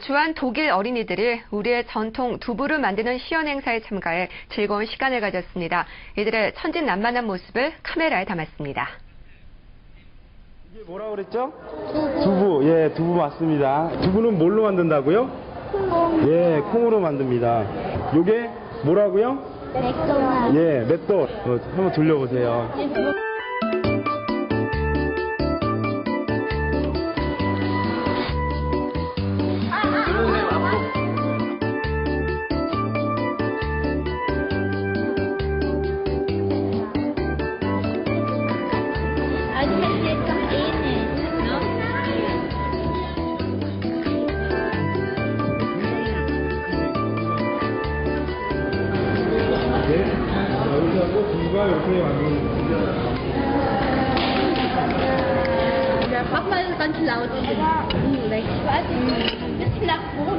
주한 독일 어린이들이 우리의 전통 두부를 만드는 시연 행사에 참가해 즐거운 시간을 가졌습니다. 이들의 천진난만한 모습을 카메라에 담았습니다. 이게 뭐라고 그랬죠? 두부. 예, 두부 맞습니다. 두부는 뭘로 만든다고요? 예, 콩으로 만듭니다. 요게 뭐라고요? 맥도날드. 예, 맷돌. 어, 한번 돌려보세요. 두부가 이렇게 만드는. Hm, Ich weiß nicht, ein bisschen nach oben, nach Salz.